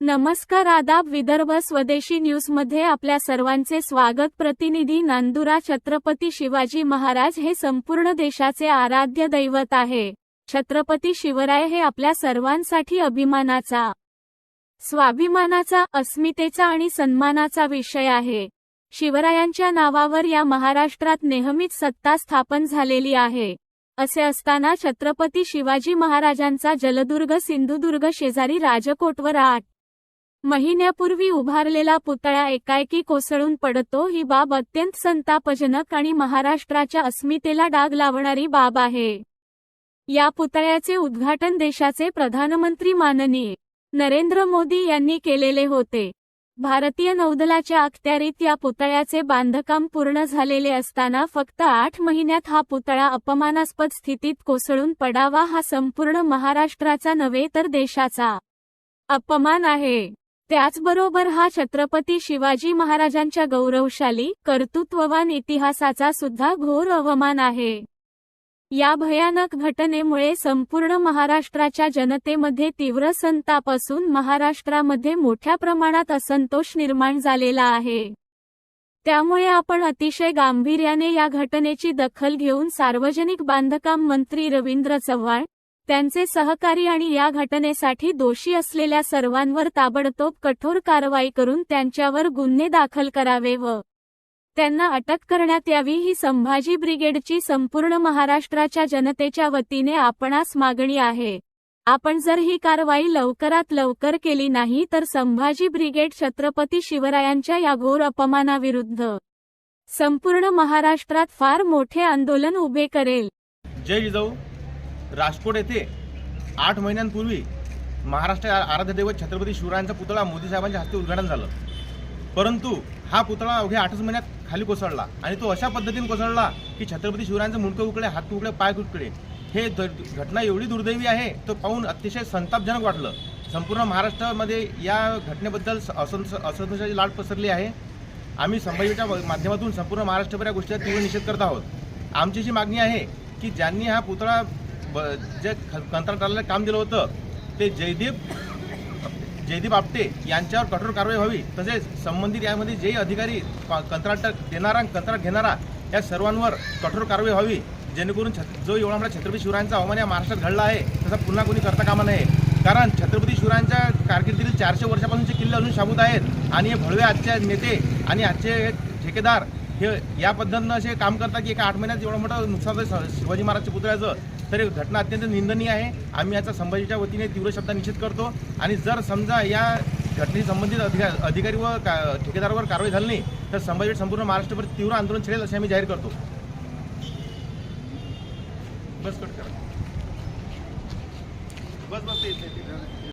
नमस्कार आदाब विदर्भ स्वदेशी न्यूजमध्ये आपल्या सर्वांचे स्वागत. प्रतिनिधी नांदुरा छत्रपती शिवाजी महाराज हे संपूर्ण देशाचे आराध्य दैवत आहे. छत्रपती शिवराय हे आपल्या सर्वांसाठी अभिमानाचा स्वाभिमानाचा अस्मितेचा आणि सन्मानाचा विषय आहे. शिवरायांच्या नावावर या महाराष्ट्रात नेहमीच सत्ता स्थापन झालेली आहे. असे असताना छत्रपती शिवाजी महाराजांचा जलदुर्ग सिंधुदुर्ग शेजारी राजकोटवर आठ महिन्यापूर्वी उभारलेला पुतळा एकाएकी कोसळून पडतो. ही बाब अत्यंत संतापजनक आणि महाराष्ट्राच्या अस्मितेला डाग लावणारी बाब आहे. या पुतळ्याचे उद्घाटन देशाचे प्रधानमंत्री माननीय नरेंद्र मोदी यांनी केलेले होते. भारतीय नौदलाच्या अखत्यारीत या पुतळ्याचे बांधकाम पूर्ण झालेले असताना फक्त आठ महिन्यात हा पुतळा अपमानास्पद स्थितीत कोसळून पडावा हा संपूर्ण महाराष्ट्राचा नव्हे तर देशाचा अपमान आहे. त्याचबरोबर हा छत्रपती शिवाजी महाराजांच्या गौरवशाली कर्तृत्ववान इतिहासाचा सुद्धा घोर अवमान आहे. या भयानक घटनेमुळे संपूर्ण महाराष्ट्राच्या जनतेमध्ये तीव्र संताप असून महाराष्ट्रामध्ये मोठ्या प्रमाणात असंतोष निर्माण झालेला आहे. त्यामुळे आपण अतिशय गांभीर्याने या घटनेची दखल घेऊन सार्वजनिक बांधकाम मंत्री रवींद्र चव्हाण त्यांचे सहकारी आणि या घटनेसाठी दोषी असलेल्या सर्वांवर ताबडतोब कठोर कारवाई करून त्यांच्यावर गुन्हे दाखल करावे व त्यांना अटक करण्यात यावी ही संभाजी ब्रिगेडची संपूर्ण महाराष्ट्राच्या जनतेच्या वतीने आपणास मागणी आहे. आपण जर ही कारवाई लवकरात लवकर केली नाही तर संभाजी ब्रिगेड छत्रपती शिवरायांच्या या घोर अपमानाविरुद्ध संपूर्ण महाराष्ट्रात फार मोठे आंदोलन उभे करेल. जय जिजाऊ. राजकोट येथे आठ महिन्यांपूर्वी महाराष्ट्र आराध्यदैवत छत्रपती शिवरायांचा पुतळा मोदी साहेबांच्या हस्ते उद्घाटन झालं. परंतु हा पुतळा अवघ्या आठच महिन्यात खाली कोसळला आणि तो अशा पद्धतीने कोसळला की छत्रपती शिवरायांचं मुंडकं उकडे हात उकडे पाय तुकडे हे घटना एवढी दुर्दैवी आहे तो पाहून अतिशय संतापजनक वाटलं. संपूर्ण महाराष्ट्रामध्ये या घटनेबद्दल असंत असंतोषाची लाट पसरली आहे. आम्ही संभाजीच्या माध्यमातून संपूर्ण महाराष्ट्रभर या गोष्टीचा तीव्र निषेध करत आहोत. आमची जी मागणी आहे की ज्यांनी हा पुतळा ब जे ख- कंत्राटदाराला काम दिलं होतं ते जयदीप जयदीप आपटे यांच्यावर कठोर कारवाई व्हावी तसेच संबंधित यामध्ये जेही अधिकारी क- कंत्राट देणारा आणि कंत्राट घेणारा या सर्वांवर कठोर कारवाई व्हावी जेणेकरून छत जो एवढा मोठा छत्रपती शिवरायांचा अवमान या महाराष्ट्रात घडला आहे तसा पुन्हा कोणी करता कामा नये. कारण छत्रपती शिवरायांच्या कारकिर्दीतील चारशे वर्षापासूनचे किल्ले अजून शाबूत आहेत आणि हे भळवे आजचे नेते आणि आजचे ठेकेदार हे या पद्धतीनं असे काम करतात की एका आठ महिन्यात एवढं मोठं नुकसान शिवाजी महाराजच्या पुतळ्याचं. तर ही घटना अत्यंत निंदनीय आहे. आम्ही याचा संभाजीच्या वतीने तीव्र शब्दात निषेध करतो. आणि जर समजा या घटनेशी संबंधित अधिका अधिकारी व का ठेकेदारावर कारवाई झाली नाही तर संभाजी संपूर्ण महाराष्ट्रभर तीव्र आंदोलन छेडेल असे आम्ही जाहीर करतो. बस कट करा. बस बस